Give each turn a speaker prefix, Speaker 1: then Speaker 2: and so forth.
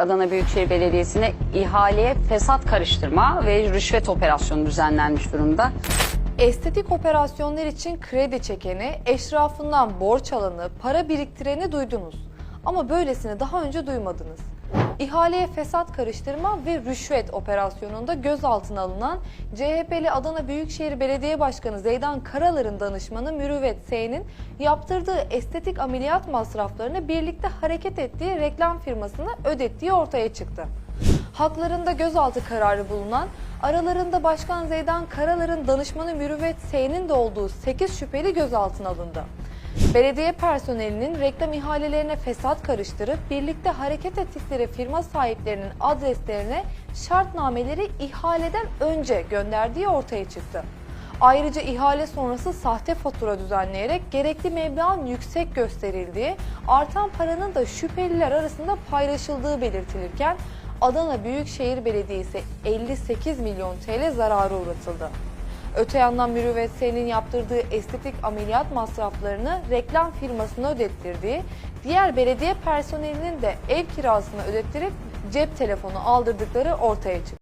Speaker 1: Adana Büyükşehir Belediyesi'ne ihaleye fesat karıştırma ve rüşvet operasyonu düzenlenmiş durumda.
Speaker 2: Estetik operasyonlar için kredi çekeni, eşrafından borç alanı, para biriktireni duydunuz. Ama böylesini daha önce duymadınız. İhaleye fesat karıştırma ve rüşvet operasyonunda gözaltına alınan CHP'li Adana Büyükşehir Belediye Başkanı Zeydan Karalar'ın danışmanı Mürüvvet S'nin yaptırdığı estetik ameliyat masraflarını birlikte hareket ettiği reklam firmasına ödettiği ortaya çıktı. Haklarında gözaltı kararı bulunan, aralarında Başkan Zeydan Karalar'ın danışmanı Mürüvvet S'nin de olduğu 8 şüpheli gözaltına alındı. Belediye personelinin reklam ihalelerine fesat karıştırıp birlikte hareket ettikleri firma sahiplerinin adreslerine şartnameleri ihaleden önce gönderdiği ortaya çıktı. Ayrıca ihale sonrası sahte fatura düzenleyerek gerekli meblağın yüksek gösterildiği, artan paranın da şüpheliler arasında paylaşıldığı belirtilirken Adana Büyükşehir Belediyesi 58 milyon TL zarara uğratıldı. Öte yandan Mürüvvet S'nin yaptırdığı estetik ameliyat masraflarını reklam firmasına ödettirdiği, diğer belediye personelinin de ev kirasını ödettirip cep telefonu aldırdıkları ortaya çıktı.